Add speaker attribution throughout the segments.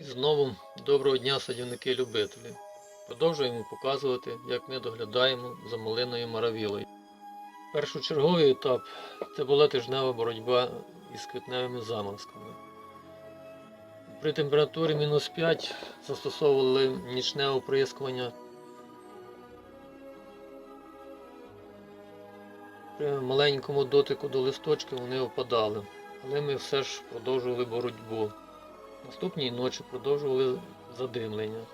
Speaker 1: І знову доброго дня, садівники-любителі. Продовжуємо показувати, як ми доглядаємо за малиною маравілою. Першочерговий етап це була тижнева боротьба із квітневими заморозками. При температурі мінус 5 застосовували нічне оприскування. При маленькому дотику до листочки вони опадали, але ми все ж продовжували боротьбу. Наступній ночі продовжували задимлення.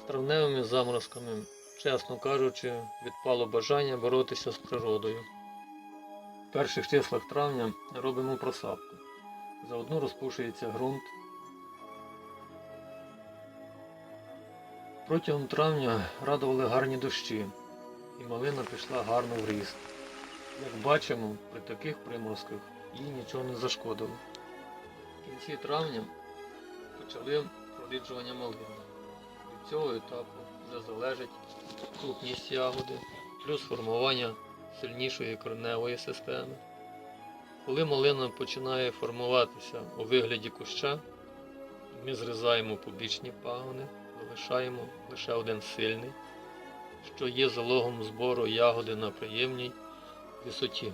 Speaker 1: З травневими заморозками, чесно кажучи, відпало бажання боротися з природою. В перших числах травня робимо просапку. Заодно розпушується ґрунт. Протягом травня радували гарні дощі, і малина пішла гарно в ріст. Як бачимо, при таких приморозках їй нічого не зашкодило. В кінці травня почали проріджування малини. Від цього етапу вже залежить крупність ягоди, плюс формування сильнішої кореневої системи. Коли малина починає формуватися у вигляді куща, ми зрізаємо побічні пагони, залишаємо лише один сильний, що є залогом збору ягоди на приємній висоті.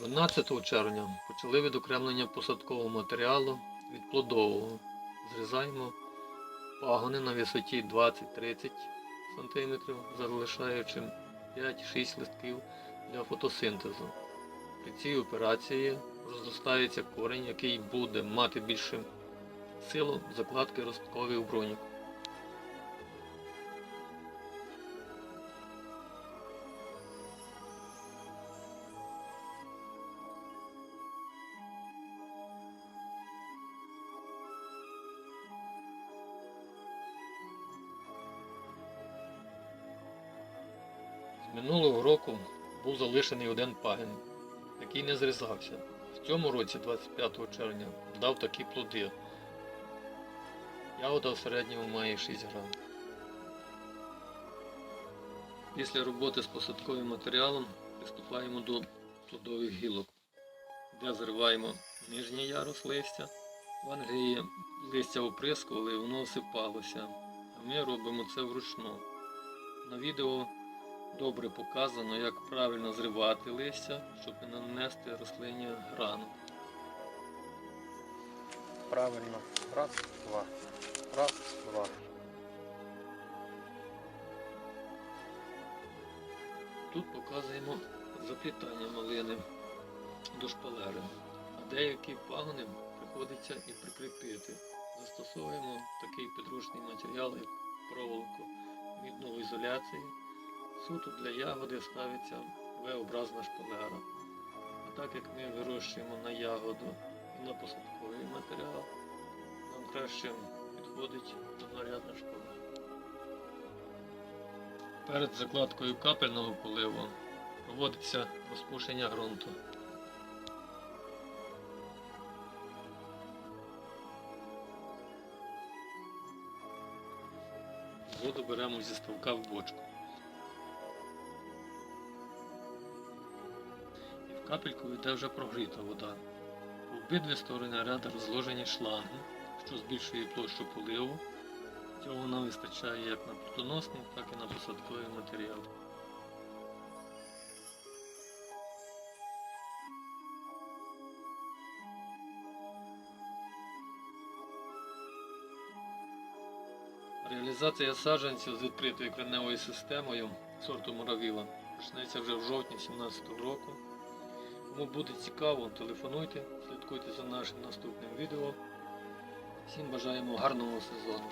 Speaker 1: 12 червня почали відокремлення посадкового матеріалу від плодового. Зрізаємо пагони на висоті 20-30 см, залишаючи 5-6 листків для фотосинтезу. При цій операції розростається корінь, який буде мати більше силу закладки росткових бронік. Минулого року був залишений один пагін, який не зрізався. В цьому році, 25 червня, дав такі плоди. Ягода в середньому має 6 грам. Після роботи з посадковим матеріалом приступаємо до плодових гілок, де зриваємо нижній ярус листя. В Англії листя оприскували і воно осипалося. А ми робимо це вручну. На відео добре показано, як правильно зривати листя, щоб не нанести рослині грану.
Speaker 2: Правильно. Раз, два. Раз, два.
Speaker 1: Тут показуємо заплітання малини до шпалери, а деякі пагони приходиться і прикріпити. Застосовуємо такий підручний матеріал, як проволоку мідної ізоляції. Суто для ягоди ставиться V-образна шпалера. А так як ми вирощуємо на ягоду і на посадковий матеріал, нам краще підходить однорядна шпалера. Перед закладкою капельного поливу проводиться розпушення ґрунту. Воду беремо зі ставка в бочку. Капельку йде вже прогріта вода. По обидві сторони ряда розложені шланги, що збільшує площу поливу. Цього нам вистачає як на плодоносний, так і на посадковий матеріал. Реалізація саджанців з відкритою кореневою системою сорту Моравіла почнеться вже в жовтні 2017 року. Кому буде цікаво, телефонуйте, слідкуйте за нашим наступним відео. Всім бажаємо гарного сезону.